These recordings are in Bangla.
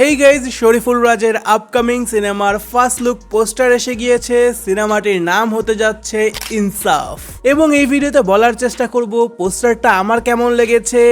হেই গাইজ শরীফুল রাজের আপকামিং সিনেমার ফার্স্ট লুক পোস্টার এসে গিয়েছে। সিনেমাটির নাম হতে যাচ্ছে ইনসাফ এবং এই ভিডিওতে বলার চেষ্টা করব পোস্টারটা আমার কেমন লেগেছে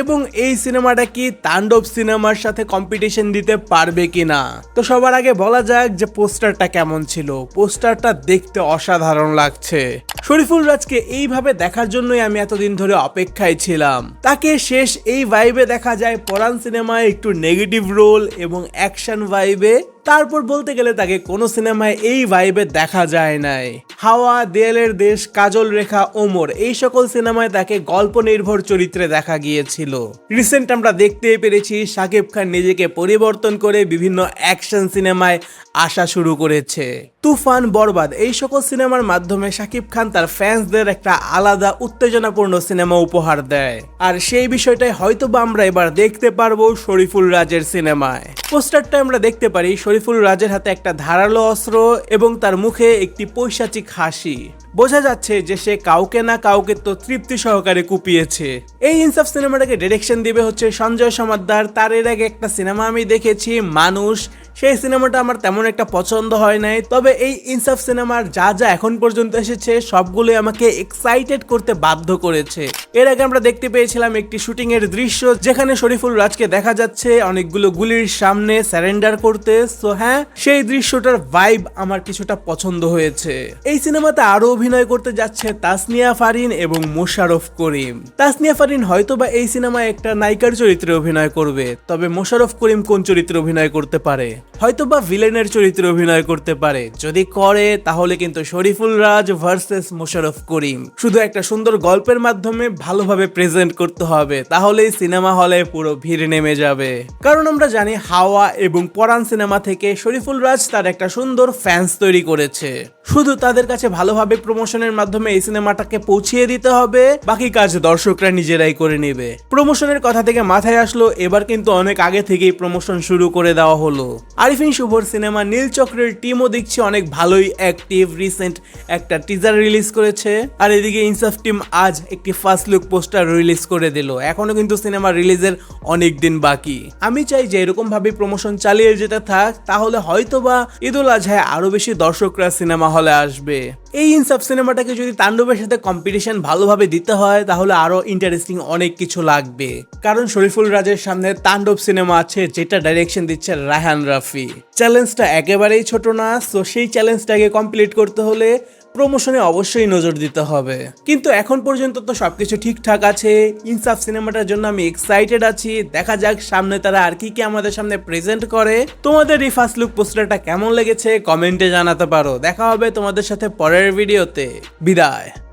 এবং এই সিনেমাটা কি তাণ্ডব সিনেমার সাথে কম্পিটিশন দিতে পারবে কিনা? তো সবার আগে বলা যাক যে পোস্টারটা কেমন ছিল। পোস্টারটা দেখতে অসাধারণ লাগছে। শরীফুল রাজকে এইভাবে দেখার জন্যই আমি এতদিন ধরে অপেক্ষায় ছিলাম। তাকে শেষ এই ভাইবে দেখা যায়, পরাণ সিনেমায় একটু নেগেটিভ রোল এবং অ্যাকশন ভাইবে তারপর বলতে গেলে তাকে কোনো সিনেমায় এই ভাইবে দেখা যায় নাই। হাওয়া, দেয়ালের দেশ, কাজল রেখা, ওমর, এই সকল সিনেমায় তাকে গল্প নির্ভর চরিত্রে দেখা গিয়েছিল। রিসেন্ট আমরা দেখতে পেরেছি শাকিব খান নিজেকে পরিবর্তন করে বিভিন্ন অ্যাকশন সিনেমায় আসা শুরু করেছে। তুফান, বরবাদ, এই সকল সিনেমার মাধ্যমে শাকিব খান তার ফ্যান্সদের একটা আলাদা উত্তেজনাপূর্ণ সিনেমা উপহার দেয়। আর সেই বিষয়টাই হয়তো বা আমরা এবার দেখতে পারব শরীফুল রাজের সিনেমায়। পোস্টারটা আমরা দেখতে পারি, শরীফুল রাজের হাতে একটা ধারালো অস্ত্র এবং তার মুখে একটি পৈশাচিক হাসি। বোঝা যাচ্ছে যে সে কাউকে না কাউকে তো তৃপ্তি সহকারে কুপিয়েছে। এই ইনসাফ সিনেমাটাকে ডিরেকশন দিবে হচ্ছে সঞ্জয় সমাদ্দার। তার এর আগে একটা সিনেমা আমি দেখেছি, মানুষ সেই সিনেমাটা আমার তেমন একটা পছন্দ হয় নাই। তবে এই ইনসাফ সিনেমার যা যা এখন পর্যন্ত এসেছে, সবগুলোই আমাকে এক্সাইটেড করতে বাধ্য করেছে। এর আগে আমরা দেখতে পেয়েছিলাম একটি শুটিং এর দৃশ্য, যেখানে শরীফুল রাজকে দেখা যাচ্ছে, অনেকগুলো গুলির সামনে স্যারেন্ডার করতে। সো হ্যাঁ সেই দৃশ্যটার ভাইব আমার কিছুটা পছন্দ হয়েছে। এই সিনেমাতে আরও অভিনয় করতে যাচ্ছে তাসনিয়া ফারিন এবং মোশারফ করিম। তাসনিয়া ফারিন হয়তোবা এই সিনেমায় একটা নায়িকার চরিত্রে অভিনয় করবে, তবে মোশারফ করিম কোন চরিত্রে অভিনয় করতে পারে? হয়তোবা ভিলেনের চরিত্রে অভিনয় করতে পারে। যদি করে, তাহলে কিন্তু শরীফুল রাজ ভার্সেস মোশারফ করিম। শুধু একটা সুন্দর গল্পের মাধ্যমে ভালোভাবে প্রেজেন্ট করতে হবে, তাহলেই সিনেমা হলে পুরো ভিড় নেমে যাবে। কারণ আমরা জানি হাওয়া এবং পরাণ সিনেমা থেকে শরীফুল রাজ তার একটা সুন্দর ফ্যান্স তৈরি করেছে। শুধু তাদের কাছে ভালোভাবে প্রমোশনের মাধ্যমে এই সিনেমাটাকে পৌঁছিয়ে দিতে হবে, বাকি কাজ দর্শকরা নিজেরাই করে নেবে। প্রমোশনের কথা থেকে মাথায় আসলো, এবার কিন্তু অনেক আগে থেকেই প্রমোশন শুরু করে দেওয়া হলো। আরিফিন শুভর সিনেমা নীল চক্রের টিমও দেখছি অনেক ভালোই অ্যাক্টিভ রিসেন্ট একটা টিজার রিলিজ করেছে। আর এদিকে ইনসাফ টিম আজ একটি ফার্স্ট লুক পোস্টার রিলিজ করে দিল। এখনও কিন্তু সিনেমা রিলিজের অনেক দিন বাকি। আমি চাই যে এরকমভাবে প্রমোশন চালিয়ে যেতে থাক, তাহলে হয়তোবা ঈদুল আজহায় আরও বেশি দর্শকরা সিনেমা হলে আসবে। এই ইনসাফ সিনেমাটাকে যদি তাণ্ডবের সাথে কম্পিটিশন ভালোভাবে দিতে হয়, তাহলে আরও ইন্টারেস্টিং অনেক কিছু লাগবে। কারণ শরীফুল রাজের সামনে তাণ্ডব সিনেমা আছে, যেটা ডাইরেকশন দিচ্ছে রায়হান রাফি। চ্যালেঞ্জটা একেবারেই ছোট না তো সেই চ্যালেঞ্জটাকে কমপ্লিট করতে হলে প্রমোশনে অবশ্যই নজর দিতে হবে। কিন্তু এখন পর্যন্ত তো সবকিছু ঠিকঠাক আছে। ইনসাফ সিনেমাটার জন্য আমি এক্সাইটেড আছি। দেখা যাক সামনে তারা আর কি কি আমাদের সামনে প্রেজেন্ট করে। তোমাদের এই ফার্স্ট লুক পোস্টারটা কেমন লেগেছে? কমেন্টে জানাতে পারো। দেখা হবে তোমাদের সাথে পরের ভিডিওতে বিদায়।